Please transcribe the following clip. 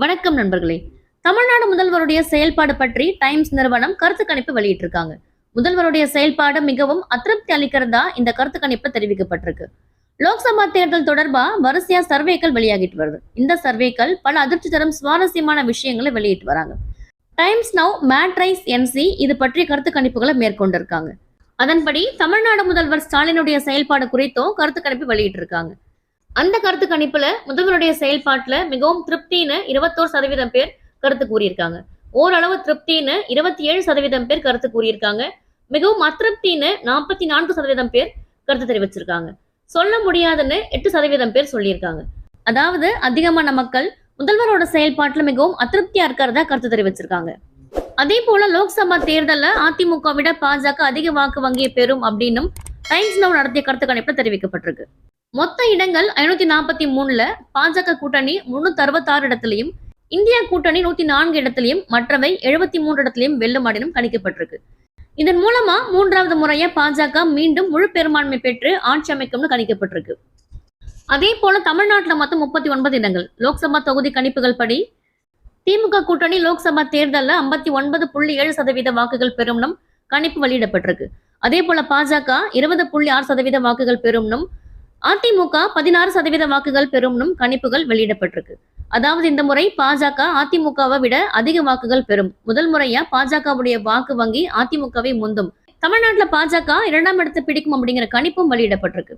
வணக்கம் நண்பர்களே. தமிழ்நாடு முதல்வருடைய செயல்பாடு பற்றி டைம்ஸ் நிறுவனம் கருத்து கணிப்பு வெளியிட்டிருக்காங்க. முதல்வருடைய செயல்பாடு மிகவும் அதிருப்தி அளிக்கிறதா இந்த கருத்து கணிப்பு தெரிவிக்கப்பட்டிருக்கு. லோக்சபா தேர்தல் தொடர்பா வரிசையா சர்வேக்கள் வெளியாகிட்டு வருது. இந்த சர்வேக்கள் பல அதிர்ச்சி தரும் சுவாரஸ்யமான விஷயங்களை வெளியிட்டு வராங்க. டைம்ஸ் நவ் மேட்ரைஸ் என்சி இது பற்றிய கருத்து கணிப்புகளை மேற்கொண்டிருக்காங்க. அதன்படி தமிழ்நாடு முதல்வர் ஸ்டாலினுடைய செயல்பாடு குறித்தும் கருத்து கணிப்பு வெளியிட்டிருக்காங்க. அந்த கருத்து கணிப்புல முதல்வருடைய செயல்பாட்டுல மிகவும் திருப்தின்னு இருபத்தோரு சதவீதம் பேர் கருத்து கூறியிருக்காங்க. ஓரளவு திருப்தின்னு இருபத்தி ஏழு சதவீதம் பேர் கருத்து கூறியிருக்காங்க. மிகவும் அதிருப்தின்னு நாற்பத்தி நான்கு சதவீதம் பேர் கருத்து தெரிவிச்சிருக்காங்க. சொல்ல முடியாதுன்னு எட்டு சதவீதம் பேர் சொல்லியிருக்காங்க. அதாவது அதிகமான மக்கள் முதல்வரோட செயல்பாட்டுல மிகவும் அதிருப்தியா இருக்கிறதா கருத்து தெரிவிச்சிருக்காங்க. அதே போல லோக்சபா தேர்தலில் அதிமுக விட பாஜக அதிக வாக்கு வங்கியை பெறும் அப்படின்னும் டைம்ஸ் நவ் நடத்திய கருத்து கணிப்புல தெரிவிக்கப்பட்டிருக்கு. மொத்த இடங்கள் ஐநூத்தி நாற்பத்தி மூணுல பாஜக கூட்டணி முன்னூத்தி அறுபத்தாறு இடத்துலையும் இந்தியா கூட்டணி நூத்தி நான்கு இடத்துலையும் மற்றவை எழுபத்தி மூன்று இடத்துலையும் வெல்லும் அப்படின்னும் கணிக்கப்பட்டிருக்கு. இதன் மூலமா மூன்றாவது முறையா பாஜக மீண்டும் முழு பெரும்பான்மை பெற்று ஆட்சி அமைக்கும்னு கணிக்கப்பட்டிருக்கு. அதே போல தமிழ்நாட்டுல மொத்தம் முப்பத்தி ஒன்பது இடங்கள். லோக்சபா தொகுதி கணிப்புகள் படி திமுக கூட்டணி லோக்சபா தேர்தலில் ஐம்பத்தி ஒன்பது புள்ளி ஏழு சதவீத வாக்குகள் பெறும்னும் கணிப்பு வெளியிடப்பட்டிருக்கு. அதே போல பாஜக இருபது புள்ளி ஆறு சதவீத வாக்குகள் பெறும்னும் அதிமுக பதினாறு சதவீத வாக்குகள் பெறும்னும் கணிப்புகள் வெளியிடப்பட்டிருக்கு. அதாவது இந்த முறை பாஜக அதிமுகவை விட அதிக வாக்குகள் பெறும். முதல் முறையா பாஜகவுடைய வாக்கு வங்கி அதிமுகவை முந்தும். தமிழ்நாட்டுல பாஜக இரண்டாம் இடத்தை பிடிக்கும் அப்படிங்கிற கணிப்பும் வெளியிடப்பட்டிருக்கு.